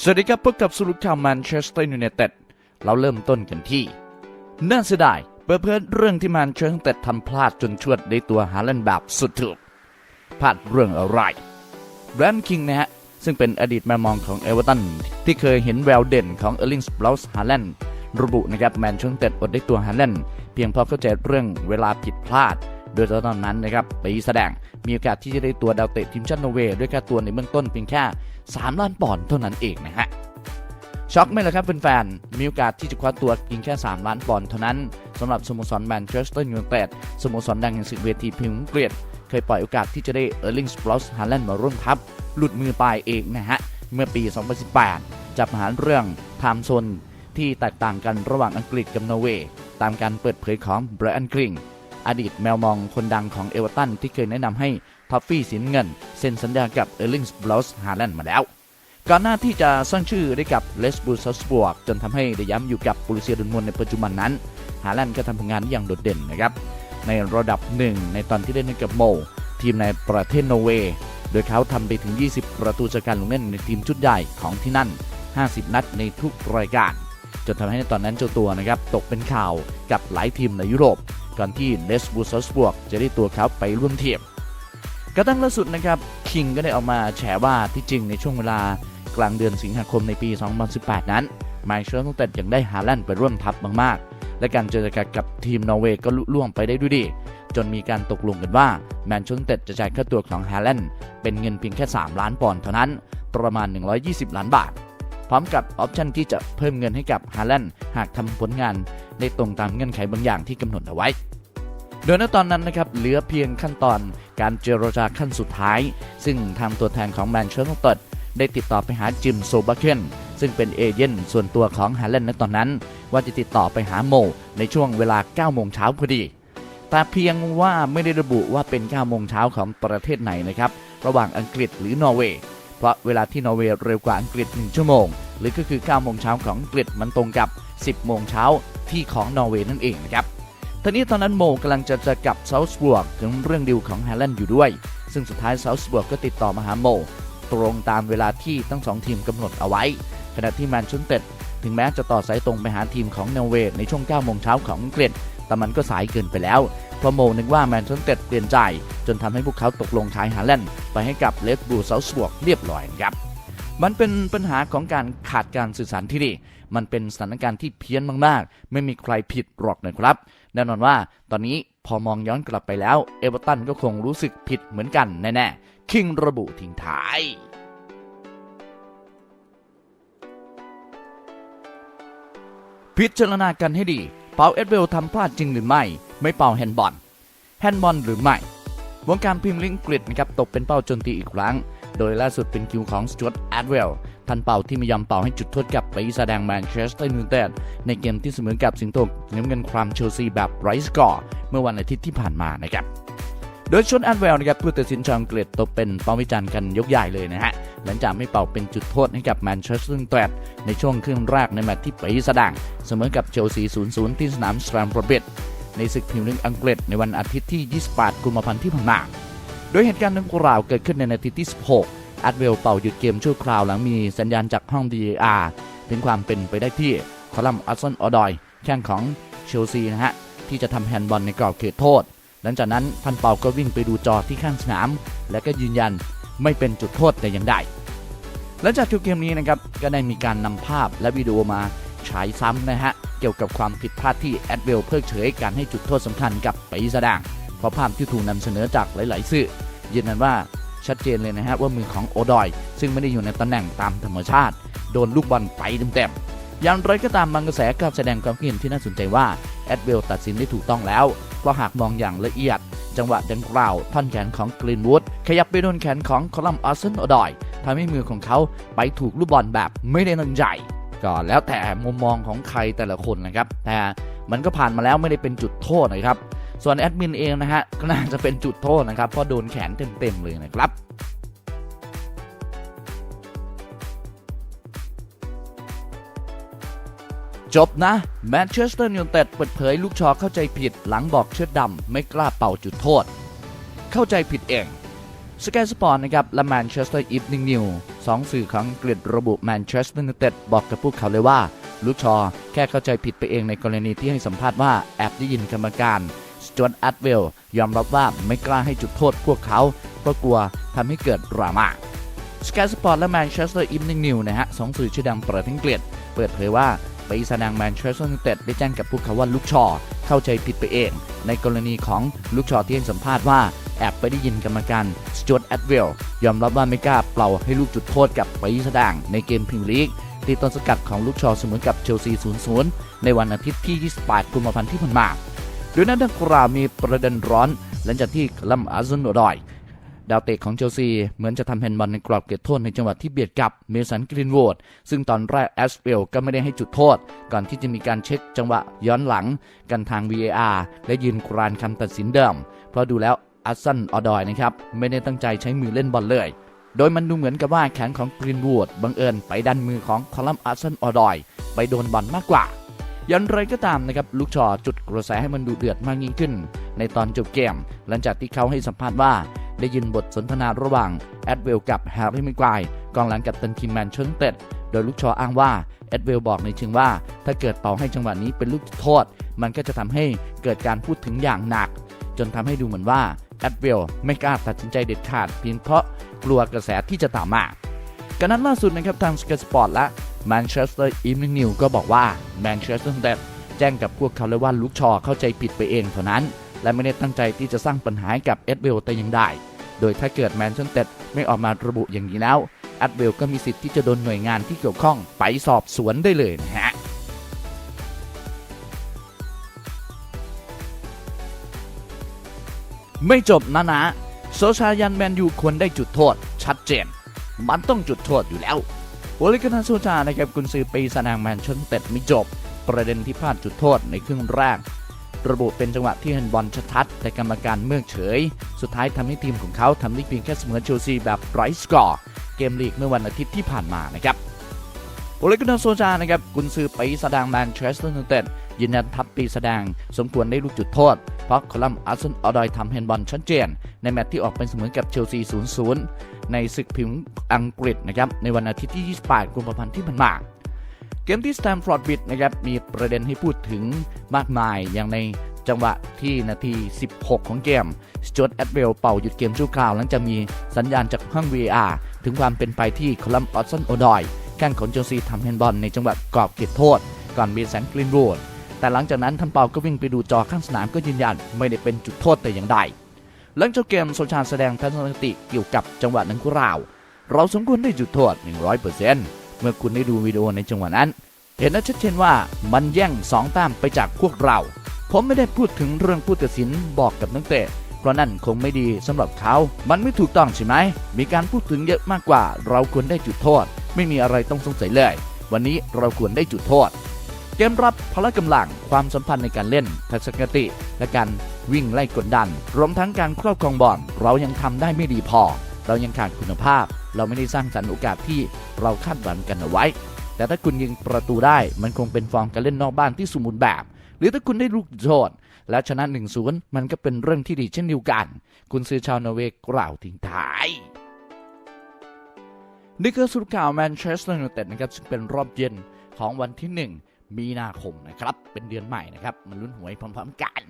สวัสดีครับพบกับสรุปข่าวแมนเชสเตอร์ยูไนเต็ดเราเริ่มต้นกันที่น่าเสียดายเปิดเผยเรื่องที่แมนเชสเตอร์ยูไนเต็ดทำพลาดจนชวดได้ตัวฮาแลนแบบสุดถูกพลาดเรื่องอะไรแบรนด์คิงนะฮะซึ่งเป็นอดีตแมนมองของเอเวอร์ตันที่เคยเห็นแววเด่นของเออร์ลิงสเปลส์ฮาแลนระบุนะครับแมนเชสเตอร์ยูไนเต็ดอดได้ตัวฮาแลนเพียงเพราะเข้าใจเรื่องเวลาผิดพลาด โดยตอนนั้นนะครับปีแสดงมีโอกาสที่จะได้ตัวดาวเตะทีมชาตินอร์เวย์ด้วยค่าตัวในเบื้องต้นเพียงแค่ 3 ล้านปอนด์เท่านั้นเองนะฮะช็อกไหมล่ะครับแฟนๆมีโอกาสที่จะคว้าตัวเพียงแค่ 3 ล้านปอนด์เท่านั้นสำหรับสโมสรแมนเชสเตอร์ยูไนเต็ดสโมสรดังแห่งศึกเวทีพรีเมียร์อังกฤษเคยปล่อยโอกาสที่จะได้เออร์ลิงสปลอสฮาแลนด์มาร่วมทัพหลุดมือไปเองนะฮะเมื่อปี 2018จับหาเรื่องไทม์โซนที่แตกต่างกันระหว่างอังกฤษกับนอร์เวย์ตามการเปิดเผยของไบรอันกริง อดีตแมวมองคนดังของเอเวอร์ตันที่เคยแนะนำให้ท็อฟฟี่สินเงิน เซ็นสัญญากับเออร์ลิงสปลอสฮาแลนด์มาแล้วก่อนหน้าที่จะสร้างชื่อได้กับเลสบูซัสบวกจนทำให้ได้ย้ำอยู่กับปุริเซียดุนมวนในปัจจุบันนั้น ฮาแลนด์ก็ทำผลงานได้อย่างโดดเด่นนะครับ ในระดับหนึ่งในตอนที่เล่นให้กับโม ทีมในประเทศนอร์เวย์ โดยเขาทำไปถึง 20 ประตูจากการลงเล่นในทีมชุดใหญ่ของที่นั่น 50 นัดในทุกรายการ จนทำให้ในตอนนั้นเจ้าตัวนะครับตกเป็นข่าวกับหลายทีมในยุโรป ก่อนที่เลสบูซัสบวกจะได้ตัวเขาไปร่วมทีมกระทั่งล่าสุดนะครับคิงก็ได้ออกมาแฉว่าที่จริงในช่วงเวลากลางเดือนสิงหาคมในปี 2018 นั้นไมเคิลต้องแต่ยังได้ฮาแลนด์ไปร่วมทัพมากๆ และการเจรจากับทีมนอร์เวย์ก็ลุล่วงไปได้ด้วยดี จนมีการตกลงกันว่าแมนเชสเตอร์จะจ่ายค่าตัวของฮาแลนด์เป็นเงินเพียงแค่ 3 ล้านปอนด์เท่านั้น ประมาณ 120 ล้านบาท ร้อมกับออปชันที่จะเพิ่มเงินให้กับฮาแลนด์หากทำผลงานได้ตรงตามเงื่อนไขบางอย่างที่กำหนดเอาไว้ โดยณตอนนั้นนะครับเหลือเพียงขั้นตอนการเจรจาขั้นสุดท้าย ซึ่งทางตัวแทนของแมนเชสเตอร์ได้ติดต่อไปหาจิมโซบาเคนซึ่งเป็นเอเย่นส่วนตัวของฮาแลนด์ในตอนนั้น ว่าจะติดต่อไปหาโม ในช่วงเวลา9โมงเช้าพอดี แต่เพียงว่าไม่ได้ระบุว่าเป็น9โมงเช้าของประเทศไหนนะครับ ระหว่างอังกฤษหรือนอร์เวย์ เพราะเวลาที่นอร์เวย์เร็วกว่าอังกฤษ 1 ชั่วโมง หรือก็คือ 9 โมงเช้าของอังกฤษมันตรงกับ 10 โมงเช้าที่ของนอร์เวย์นั่นเองนะครับทีนี้ตอนนั้นโมกำลังจะจะกลับเซาท์บวกถึงเรื่องดิวของแฮาแลนด์อยู่ด้วย ซึ่งสุดท้ายเซาท์บวกก็ติดต่อมาหาโม ตรงตามเวลาที่ทั้งสองทีมกำหนดเอาไว้ ขณะที่แมนเชสเตอร์ถึงแม้จะต่อสายตรงไปหาทีมของนอร์เวย์ในช่วง 9 โมงเช้าของอังกฤษ แต่มันก็สายเกินไปแล้ว เพราะโมนึกว่าแมนเชสเตอร์เปลี่ยนใจ จนทำให้พวกเขาตกลงขายฮาแลนด์ไปให้กับเลสบูเซาส์บวกเรียบร้อยครับมันเป็นปัญหาของการขาดการสื่อสารที่ดี มันเป็นสถานการณ์ที่เพี้ยนมากๆ ไม่มีใครผิดหรอกนะครับ แน่นอนว่าตอนนี้พอมองย้อนกลับไปแล้ว เอเวอร์ตันก็คงรู้สึกผิดเหมือนกันแน่ๆ คิงระบุทิ้งท้าย พิจารณากันให้ดี เปาเอ็ดเวลทำพลาดจริงหรือไม่ ไม่เป่าแฮนด์บอลแฮนด์บอลหรือไม่วงการพิมพ์ลิงกฤษนะครับตกเป็นเป้าโจมตีอีกครั้ง โดยล่าสุดเป็นคิวของสจวตแอดเวลทันเป่าที่ไม่ยอมเป่าให้จุดโทษกับไปแสดงแมนเชสเตอร์ยูไนเต็ดในเกมที่เสมอกับสิงโตน้ำเงินครามเชลซีแบบไร้สกอร์เมื่อวันอาทิตย์ที่ผ่านมานะครับ โดยชนแอดเวลนะครับผู้ตัดสินชาวอังกฤษตกเป็นเป้าวิจารณ์กันยกใหญ่เลยนะฮะหลังจากไม่เป่าเป็นจุดโทษให้กับแมนเชสเตอร์ยูไนเต็ดในช่วงครึ่งแรกในแมตช์ที่ปีศาจแดงเสมอกับเชลซี 0-0 ที่สนามสแตมฟอร์ดบริดจ์ในศึกพรีเมียร์ลีกอังกฤษในวันอาทิตย์ที่ 28 กุมภาพันธ์ที่ผ่านมาโดยเหตุการณ์ดังกล่าวเกิดขึ้นในนาทีที่ 16อัดเวลเป่าหยุดเกมชั่วคราวหลังมีสัญญาณจากห้อง DAR ถึงความเป็นไปได้ที่คอลัมน์อัลซอนออดอยแข้งของเชลซีนะฮะที่จะทำแฮนด์บอลในกรอบเขตโทษ หลังจากนั้นพันเป่าก็วิ่งไปดูจอที่ข้างสนาม และก็ยืนยันไม่เป็นจุดโทษแต่อย่างใดหลังจากจบเกมนี้นะครับก็ได้มีการนำภาพและวิดีโอมาฉายซ้ำนะฮะเกี่ยวกับความผิดพลาดที่แอดเวลเพิกเฉยการให้จุดโทษสำคัญกับปีศาจแดงเพราะภาพที่ถูกนำเสนอจากหลาย ๆ สื่อยืนยันว่าชัดเจนเลยนะฮะว่ามือของโอดอย ซึ่งไม่ได้อยู่ในตำแหน่งตามธรรมชาติ โดนลูกบอลไปเต็มๆอย่างไรก็ตามบางกระแสก็แสดงความคิดเห็นที่น่าสนใจว่าแอดเวลตัดสินได้ถูกต้องแล้ว เพราะหากมองอย่างละเอียด จังหวะดังกล่าวท่อนแขนของกรีนวูดขยับไปโดนแขนของคอลัมน์อาร์เซนอดอยทำให้มือของเขาไปถูกลูกบอลแบบไม่ได้ตั้งใจก็แล้วแต่มุมมองของใครแต่ละคนนะครับแต่มันก็ผ่านมาแล้วไม่ได้เป็นจุดโทษนะครับ ส่วนแอดมินเองนะฮะก็น่าจะเป็นจุดโทษนะครับเพราะโดนแขนเต็มๆเลยนะครับ จบนะ แมนเชสเตอร์ยูไนเต็ดเปิดเผยลูกชอเข้าใจผิดหลังบอกเชิดดำไม่กล้าเป่าจุดโทษ เข้าใจผิดเองสกายสปอร์ตนะครับและแมนเชสเตอร์อีฟนิงนิวสองสื่อของอังกฤษระบุแมนเชสเตอร์ยูไนเต็ดบอกกับพวกเขาเลยว่า ลูกชอแค่เข้าใจผิดไปเองในกรณีที่ให้สัมภาษณ์ว่าแอบได้ยินกรรมการสจวตแอดเวลยอมรับว่าไม่กล้าให้จุดโทษพวกเขาเพราะกลัวทำให้เกิดดราม่าสกายสปอร์ตและแมนเชสเตอร์อีฟนิ่งนิวนะฮะสองสื่อชื่อดังประเทศอังกฤษเปิดเผยว่า ปีศาจแดงแมนเชสเตอร์ยูไนเต็ดได้แจ้งกับพวกเขาว่าลูกชอเข้าใจผิดไปเอง ในกรณีของลูกชอที่ให้สัมภาษณ์ว่าแอบไปได้ยินกรรมการสจวตแอดเวลยอมรับว่าไม่กล้าเป่าให้ลูกจุดโทษกับปีศาจแดงในเกมพรีเมียร์ลีกที่ต้นสกัดของลูกชอเสมอกับเชลซี 0-0 ในวันอาทิตย์ที่ 28 กุมภาพันธ์ที่ผ่านมาโดยนั้นดังกล่าวมีประเด็นร้อน หลังจากที่ลัมอาร์เซนอดอย ดาวเตะของเชลซี เหมือนจะทำแฮนด์บอลในกรอบเขตโทษในจังหวะที่เบียดกับเมสันกรีนวูดซึ่งตอนแรกแอสเวลก็ไม่ได้ให้จุดโทษ ก่อนที่จะมีการเช็คจังหวะย้อนหลังกันทาง VAR และยืนกรานคำตัดสินเดิม เพราะดูแล้วอัสซันออดอยนะครับไม่ได้ตั้งใจใช้มือเล่นบอลเลย โดยมันดูเหมือนกับว่าแขนของกรีนวูดบังเอิญไปดันมือของคอลัมอัสซันออดอย ไปโดนบอลมากกว่าอยันไรก็ตามนะครับลูกชอจุดกระแสให้มันดูเดือดมากยิ่งขึ้น ในตอนจบเกม หลังจากที่เขาให้สัมภาษณ์ว่า ได้ยินบทสนทนาระหว่างแอดเวลกับแฮร์รี่มิกไกกองหลังกับตันทีมแมนเชสเตอร์โดยลูกชออ้างว่าแอดเวลบอกในเชิงว่า ถ้าเกิดเป่าให้จังหวะนี้เป็นลูกโทษ มันก็จะทำให้เกิดการพูดถึงอย่างหนัก จนทำให้ดูเหมือนว่าแอดเวลไม่กล้าตัดสินใจเด็ดขาดเพียงเพราะกลัวกระแสที่จะตามมากันนั้นล่าสุดนะครับทางสก y สปอร์ตและแมนเชสเตอร์อีฟ n ิ n นิวก็บอกว่าแมนเชสเตอร์ u นแจ้งกับพวกเขาเลยว่าลูกชอเข้าใจผิดไปเองเท่านั้น และไม่ได้ตั้งใจที่จะสร้างปัญหาให้กับเอ็ดเวลแต่ย่างใด โดยถ้าเกิดแมนเชสเตอร์ไม่ออกมาระบุอย่างนี้แล้วอ็ดเวลก็มีสิทธิ์ที่จะโดนหน่วยงานที่เกี่ยวข้องไปสอบสวนได้เลยนะฮะไม่จบนะนะโซชายันแมนยูควรได้จุดโทษ ชัดเจน มันต้องจุดโทษอยู่แล้วโอลิกานาโซชานะครับกุนซือปีสนางแมนเชสเตอร์ไม่จบ ประเด็นที่พลาดจุดโทษในครึ่งแรก ระบุเป็นจังหวะที่เห็นบอลชัดๆแต่กรรมการเมื่อเฉย สุดท้ายทำให้ทีมของเขาทำได้เพียงแค่เสมอเชลซีแบบไร้สกอร์เกมลีกเมื่อวันอาทิตย์ที่ผ่านมานะครับโอเลกุนโซจานะครับกุนซือปีแสดงแมนเชสเตอร์ยูไนเต็ดยืนยันทัพปีแสดงสมควรได้ลูกจุดโทษ เพราะคอลัมน์อาร์เซนอลดอยทำแฮนด์บอลชัดเจน ในแมตช์ที่ออกเป็นเสมอกับเชลซี 0-0 ในศึกพิมพ์อังกฤษนะครับในวันอาทิตย์ที่ 28 กุมภาพันธ์ที่ผ่านมา เกมที่สแตมฟอร์ดบิดนะครับมีประเด็นให้พูดถึงมากมายอย่างในจังหวะที่นาที 16 ของเกมสจวตแอดเวลเป่าหยุดเกมชั่วคราวหลังจากมีสัญญาณจากห้อง V R ถึงความเป็นไปที่คอลัมน์ออสซันโอดอยแข้งของเชลซีทำแฮนด์บอลในจังหวะกรอบเขตโทษ ก่อนเบีแสนกลินวูดแต่หลังจากนั้นทันเปาก็วิ่งไปดูจอข้างสนามก็ยืนยันไม่ได้เป็นจุดโทษแต่อย่างใดหลังจบเกมโซชาแสดงทัศนคติเกี่ยวกับจังหวะนั้นกล่าว เราสมควรได้จุดโทษ 100%เเมื่อคุณได้ดูวิดีโอในจังหวะนั้น เห็นได้ชัดเจนว่ามันแย่งสองแต้มไปจากพวกเรา ผมไม่ได้พูดถึงเรื่องผู้ตัดสินบอกกับนักเตะเพราะนั่นคงไม่ดีสำหรับเขา มันไม่ถูกต้องใช่ไหม มีการพูดถึงเยอะมากกว่า เราควรได้จุดโทษ ไม่มีอะไรต้องสงสัยเลย วันนี้เราควรได้จุดโทษ เกมรับพละกำลัง ความสัมพันธ์ในการเล่น ทัศนคติ และการวิ่งไล่กดดัน รวมทั้งการครอบครองบอล เรายังทำได้ไม่ดีพอ เรายังขาดคุณภาพ เราไม่ได้สร้างสรรค์โอกาสที่เราคาดหวังกันเอาไว้ แต่ถ้าคุณยิงประตูได้มันคงเป็นฟอร์มการเล่นนอกบ้านที่สมบูรณ์แบบ หรือถ้าคุณได้ลูกโทษและชนะ1-0มันก็เป็นเรื่องที่ดีเช่นเดียวกัน คุณซื้อชาวนอร์เวย์กล่าวทิ้งท้ายนี่คือสรุปข่าวแมนเชสเตอร์ยูไนเต็ดนะครับซึ่งเป็นรอบเย็นของวันที่ 1 มีนาคมนะครับ เป็นเดือนใหม่นะครับ มันลุ้นหวยพร้อมๆกัน